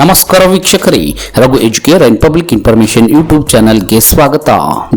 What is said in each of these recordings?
ನಮಸ್ಕಾರ ವೀಕ್ಷಕರೇ, Raghu Educare and public information YouTube ಚಾನೆಲ್ಗೆ ಸ್ವಾಗತ.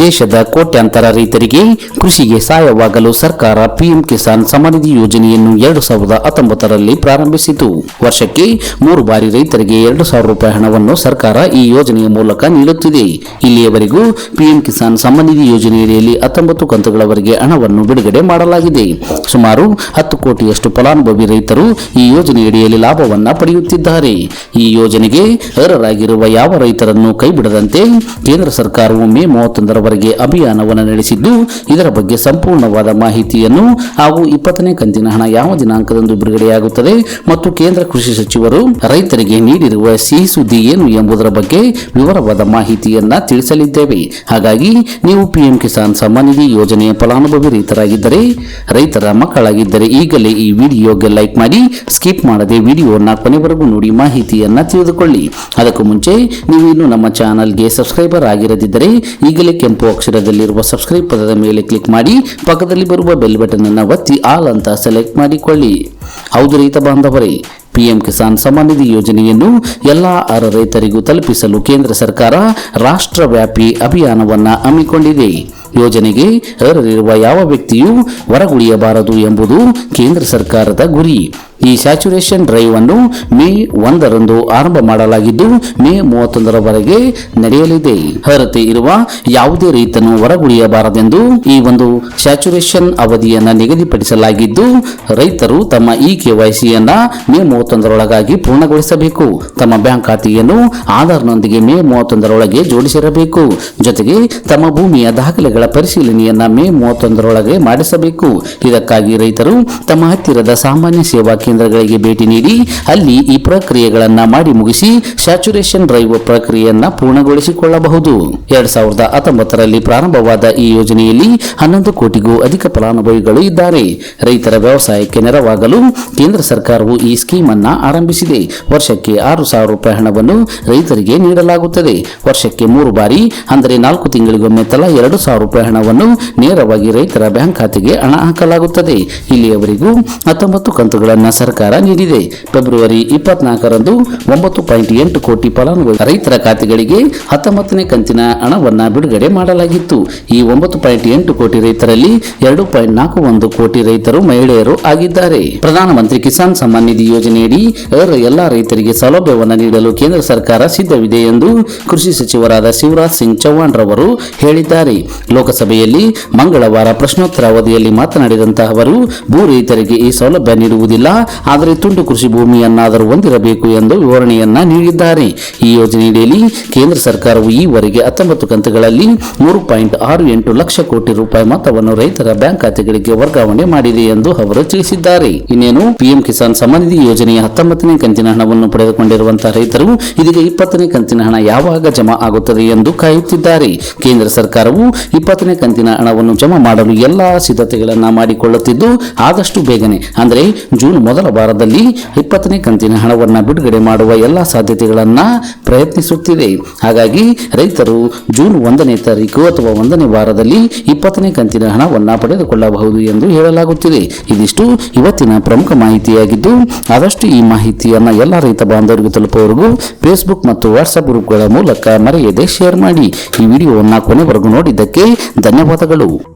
ದೇಶದ ಕೋಟ್ಯಾಂತರ ರೈತರಿಗೆ ಕೃಷಿಗೆ ಸಹಾಯವಾಗಲು ಸರ್ಕಾರ ಪಿಎಂ ಕಿಸಾನ್ ಸಮಾನಿಧಿ ಯೋಜನೆಯನ್ನು ಎರಡು ಸಾವಿರದ ಹತ್ತೊಂಬತ್ತರಲ್ಲಿ ಪ್ರಾರಂಭಿಸಿತು. ವರ್ಷಕ್ಕೆ ಮೂರು ಬಾರಿ ರೈತರಿಗೆ ಎರಡು ಸಾವಿರ ರೂಪಾಯಿ ಹಣವನ್ನು ಸರ್ಕಾರ ಈ ಯೋಜನೆಯ ಮೂಲಕ ನೀಡುತ್ತಿದೆ. ಇಲ್ಲಿಯವರೆಗೂ ಪಿಎಂ ಕಿಸಾನ್ ಸಮಾನಿಧಿ ಯೋಜನೆಯಲ್ಲಿ ಹತ್ತೊಂಬತ್ತು ಕಂತುಗಳವರೆಗೆ ಹಣವನ್ನು ಬಿಡುಗಡೆ ಮಾಡಲಾಗಿದೆ. ಸುಮಾರು ಹತ್ತು ಕೋಟಿಯಷ್ಟು ಫಲಾನುಭವಿ ರೈತರು ಈ ಯೋಜನೆಯಡಿಯಲ್ಲಿ ಲಾಭವನ್ನು ಪಡೆಯುತ್ತಿದ್ದಾರೆ. ಈ ಯೋಜನೆಗೆ ಅರ್ಹರಾಗಿರುವ ಯಾವ ರೈತರನ್ನು ಕೈಬಿಡದಂತೆ ಕೇಂದ್ರ ಸರ್ಕಾರವು ಮೇ ಮೂವತ್ತೊಂದರವರೆಗೆ ಅಭಿಯಾನವನ್ನು ನಡೆಸಿದ್ದು, ಇದರ ಬಗ್ಗೆ ಸಂಪೂರ್ಣವಾದ ಮಾಹಿತಿಯನ್ನು ಹಾಗೂ ಇಪ್ಪತ್ತನೇ ಕಂತಿನ ಹಣ ಯಾವ ದಿನಾಂಕದಂದು ಬಿಡುಗಡೆಯಾಗುತ್ತದೆ ಮತ್ತು ಕೇಂದ್ರ ಕೃಷಿ ಸಚಿವರು ರೈತರಿಗೆ ನೀಡಿರುವ ಸಿಹಿ ಸುದ್ದಿ ಏನು ಎಂಬುದರ ಬಗ್ಗೆ ವಿವರವಾದ ಮಾಹಿತಿಯನ್ನ ತಿಳಿಸಲಿದ್ದೇವೆ. ಹಾಗಾಗಿ ನೀವು ಪಿಎಂ ಕಿಸಾನ್ ಸಮ್ಮಾನ್ ನಿಧಿ ಯೋಜನೆಯ ಫಲಾನುಭವಿ ರೈತರಾಗಿದ್ದರೆ, ರೈತರ ಮಕ್ಕಳಾಗಿದ್ದರೆ ಈಗಲೇ ಈ ವಿಡಿಯೋಗೆ ಲೈಕ್ ಮಾಡಿ, ಸ್ಕಿಪ್ ಮಾಡದೆ ವಿಡಿಯೋನ ಕೊನೆವರೆಗೂ ನೋಡಿ ಮಾಹಿತಿಯನ್ನ ತಿಳಿದುಕೊಳ್ಳಿ. ಅದಕ್ಕೂ ಮುಂಚೆ, ನೀವು ಇನ್ನು ನಮ್ಮ ಚಾನಲ್ಗೆ ಸಬ್ಸ್ಕ್ರೈಬರ್ ಆಗಿರದಿದ್ದರೆ, ಈಗಲೇ ಕೆಂಪು ಅಕ್ಷರದಲ್ಲಿರುವ ಸಬ್ಸ್ಕ್ರೈಬ್ ಪದದ ಮೇಲೆ ಕ್ಲಿಕ್ ಮಾಡಿ, ಪಕ್ಕದಲ್ಲಿ ಬರುವ ಬೆಲ್ ಬಟನ್ ಅನ್ನು ಒತ್ತಿ ಆಲ್ ಅಂತ ಸೆಲೆಕ್ಟ್ ಮಾಡಿಕೊಳ್ಳಿ. ಹೌದು ರೈತ ಬಾಂಧವರೇ, ಪಿಎಂ ಕಿಸಾನ್ ಸಮ್ಮಾನ್ ನಿಧಿ ಯೋಜನೆಯನ್ನು ಎಲ್ಲ ಅರ್ಹ ರೈತರಿಗೂ ತಲುಪಿಸಲು ಕೇಂದ್ರ ಸರ್ಕಾರ ರಾಷ್ಟ್ರವ್ಯಾಪಿ ಅಭಿಯಾನವನ್ನು ಹಮ್ಮಿಕೊಂಡಿದೆ. ಯೋಜನೆಗೆ ಅರ್ಹರಿರುವ ಯಾವ ವ್ಯಕ್ತಿಯೂ ಹೊರಗುಳಿಯಬಾರದು ಎಂಬುದು ಕೇಂದ್ರ ಸರ್ಕಾರದ ಗುರಿ. ಈ ಸ್ಯಾಚುರೇಷನ್ ಡ್ರೈವ್ ಅನ್ನು ಮೇ ಒಂದರಂದು ಆರಂಭ ಮಾಡಲಾಗಿದ್ದು, ಮೇ ಮೂವತ್ತೊಂದರವರೆಗೆ ನಡೆಯಲಿದೆ. ಅರ್ಹತೆ ಇರುವ ಯಾವುದೇ ರೈತನು ಹೊರಗುಳಿಯಬಾರದೆಂದು ಈ ಒಂದು ಸ್ಯಾಚುರೇಷನ್ ಅವಧಿಯನ್ನು ನಿಗದಿಪಡಿಸಲಾಗಿದ್ದು, ರೈತರು ತಮ್ಮ ಇ ಕೆವೈಸಿಯನ್ನ ಮೇ ಮೂವತ್ತೊಂದರೊಳಗಾಗಿ ಪೂರ್ಣಗೊಳಿಸಬೇಕು. ತಮ್ಮ ಬ್ಯಾಂಕ್ ಖಾತೆಯನ್ನು ಆಧಾರ್ನೊಂದಿಗೆ ಮೇ ಮೂವತ್ತೊಂದರೊಳಗೆ ಜೋಡಿಸಿರಬೇಕು. ಜೊತೆಗೆ ತಮ್ಮ ಭೂಮಿಯ ದಾಖಲೆಗಳ ಪರಿಶೀಲನೆಯನ್ನ ಮೇ ಮೂವತ್ತೊಂದರೊಳಗೆ ಮಾಡಿಸಬೇಕು. ಇದಕ್ಕಾಗಿ ರೈತರು ತಮ್ಮ ಹತ್ತಿರದ ಸಾಮಾನ್ಯ ಸೇವಾ ಕೇಂದ್ರಗಳಿಗೆ ಭೇಟಿ ನೀಡಿ ಅಲ್ಲಿ ಈ ಪ್ರಕ್ರಿಯೆಗಳನ್ನು ಮಾಡಿ ಮುಗಿಸಿ ಸ್ಯಾಚುರೇಷನ್ ಡ್ರೈವ್ ಪ್ರಕ್ರಿಯೆಯನ್ನು ಪೂರ್ಣಗೊಳಿಸಿಕೊಳ್ಳಬಹುದು. ಎರಡ್ ಸಾವಿರದ ಹತ್ತೊಂಬತ್ತರಲ್ಲಿ ಪ್ರಾರಂಭವಾದ ಈ ಯೋಜನೆಯಲ್ಲಿ ಹನ್ನೊಂದು ಕೋಟಿಗೂ ಅಧಿಕ ಫಲಾನುಭವಿಗಳು ಇದ್ದಾರೆ. ರೈತರ ವ್ಯವಸಾಯಕ್ಕೆ ನೆರವಾಗಲು ಕೇಂದ್ರ ಸರ್ಕಾರವು ಈ ಸ್ಕೀಮ್ ಅನ್ನು ಆರಂಭಿಸಿದೆ. ವರ್ಷಕ್ಕೆ ಆರು ಸಾವಿರ ರೂಪಾಯಿ ಹಣವನ್ನು ರೈತರಿಗೆ ನೀಡಲಾಗುತ್ತದೆ. ವರ್ಷಕ್ಕೆ ಮೂರು ಬಾರಿ, ಅಂದರೆ ನಾಲ್ಕು ತಿಂಗಳಿಗೊಮ್ಮೆ ತಲಾ ಎರಡು ಸಾವಿರ ರೂಪಾಯಿ ಹಣವನ್ನು ನೇರವಾಗಿ ರೈತರ ಬ್ಯಾಂಕ್ ಖಾತೆಗೆ ಹಣ ಹಾಕಲಾಗುತ್ತದೆ. ಇಲ್ಲಿಯವರೆಗೂ ಹತ್ತೊಂಬತ್ತು ಕಂತುಗಳನ್ನು ಸರ್ಕಾರ ನೀಡಿದೆ. ಫೆಬ್ರವರಿ ಇಪ್ಪತ್ನಾಲ್ಕರಂದು ಒಂಬತ್ತು ಪಾಯಿಂಟ್ ಎಂಟು ಕೋಟಿ ಫಲಾನುಭವಿ ರೈತರ ಖಾತೆಗಳಿಗೆ ಹತ್ತೊಂಬತ್ತನೇ ಕಂತಿನ ಹಣವನ್ನು ಬಿಡುಗಡೆ ಮಾಡಲಾಗಿತ್ತು. ಈ ಒಂಬತ್ತು ಪಾಯಿಂಟ್ ಎಂಟು ಕೋಟಿ ರೈತರಲ್ಲಿ ಎರಡು ಪಾಯಿಂಟ್ ನಾಲ್ಕು ಒಂದು ಕೋಟಿ ರೈತರು ಮಹಿಳೆಯರು ಆಗಿದ್ದಾರೆ. ಪ್ರಧಾನಮಂತ್ರಿ ಕಿಸಾನ್ ಸಮ್ಮಾನ್ ನಿಧಿ ಯೋಜನೆಯಡಿ ಎಲ್ಲ ರೈತರಿಗೆ ಸೌಲಭ್ಯವನ್ನು ನೀಡಲು ಕೇಂದ್ರ ಸರ್ಕಾರ ಸಿದ್ಧವಿದೆ ಎಂದು ಕೃಷಿ ಸಚಿವರಾದ ಶಿವರಾಜ್ ಸಿಂಗ್ ಚೌಹಾಣ್ ರವರು ಹೇಳಿದ್ದಾರೆ. ಲೋಕಸಭೆಯಲ್ಲಿ ಮಂಗಳವಾರ ಪ್ರಶ್ನೋತ್ತರ ಅವಧಿಯಲ್ಲಿ ಮಾತನಾಡಿದಂತಹ ಅವರು, ಭೂ ರೈತರಿಗೆ ಈ ಸೌಲಭ್ಯ ನೀಡುವುದಿಲ್ಲ ಆದರೆ ತುಂಡು ಕೃಷಿ ಭೂಮಿಯನ್ನಾದರೂ ಹೊಂದಿರಬೇಕು ಎಂದು ವಿವರಣೆಯನ್ನ ನೀಡಿದ್ದಾರೆ. ಈ ಯೋಜನೆಯಡಿಯಲ್ಲಿ ಕೇಂದ್ರ ಸರ್ಕಾರವು ಈವರೆಗೆ ಹತ್ತೊಂಬತ್ತು ಕಂತುಗಳಲ್ಲಿ ಮೂರು ಪಾಯಿಂಟ್ ಆರು ಎಂಟು ಲಕ್ಷ ಕೋಟಿ ರೂಪಾಯಿ ಮೊತ್ತವನ್ನು ರೈತರ ಬ್ಯಾಂಕ್ ಖಾತೆಗಳಿಗೆ ವರ್ಗಾವಣೆ ಮಾಡಿದೆ ಎಂದು ಅವರು ತಿಳಿಸಿದ್ದಾರೆ. ಇನ್ನೇನು, ಪಿಎಂ ಕಿಸಾನ್ ಸಮ್ಮಾನ್ ನಿಧಿ ಯೋಜನೆಯ ಹತ್ತೊಂಬತ್ತನೇ ಕಂತಿನ ಹಣವನ್ನು ಪಡೆದುಕೊಂಡಿರುವಂತಹ ರೈತರು ಇದೀಗ ಇಪ್ಪತ್ತನೇ ಕಂತಿನ ಹಣ ಯಾವಾಗ ಜಮಾ ಆಗುತ್ತದೆ ಎಂದು ಕಾಯುತ್ತಿದ್ದಾರೆ. ಕೇಂದ್ರ ಸರ್ಕಾರವು ಇಪ್ಪತ್ತನೇ ಕಂತಿನ ಹಣವನ್ನು ಜಮಾ ಮಾಡಲು ಎಲ್ಲಾ ಸಿದ್ಧತೆಗಳನ್ನು ಮಾಡಿಕೊಳ್ಳುತ್ತಿದ್ದು, ಆದಷ್ಟು ಬೇಗನೆ, ಅಂದರೆ ಜೂನ್ ಮೊದಲ ವಾರದಲ್ಲಿ ಇಪ್ಪತ್ತನೇ ಕಂತಿನ ಹಣವನ್ನು ಬಿಡುಗಡೆ ಮಾಡುವ ಎಲ್ಲ ಸಾಧ್ಯತೆಗಳನ್ನು ಪ್ರಯತ್ನಿಸುತ್ತಿದೆ ಹಾಗಾಗಿ ರೈತರು ಜೂನ್ ಒಂದನೇ ತಾರೀಕು ಅಥವಾ ಒಂದನೇ ವಾರದಲ್ಲಿ ಇಪ್ಪತ್ತನೇ ಕಂತಿನ ಹಣವನ್ನು ಪಡೆದುಕೊಳ್ಳಬಹುದು ಎಂದು ಹೇಳಲಾಗುತ್ತಿದೆ. ಇದಿಷ್ಟು ಇವತ್ತಿನ ಪ್ರಮುಖ ಮಾಹಿತಿಯಾಗಿದ್ದು, ಆದಷ್ಟು ಈ ಮಾಹಿತಿಯನ್ನು ಎಲ್ಲ ರೈತ ಬಾಂಧವರಿಗೂ ತಲುಪುವವರೆಗೂ ಫೇಸ್ಬುಕ್ ಮತ್ತು ವಾಟ್ಸಪ್ ಗ್ರೂಪ್ಗಳ ಮೂಲಕ ಮರೆಯದೆ ಶೇರ್ ಮಾಡಿ. ಈ ವಿಡಿಯೋವನ್ನು ಕೊನೆವರೆಗೂ ನೋಡಿದ್ದಕ್ಕೆ ಧನ್ಯವಾದಗಳು.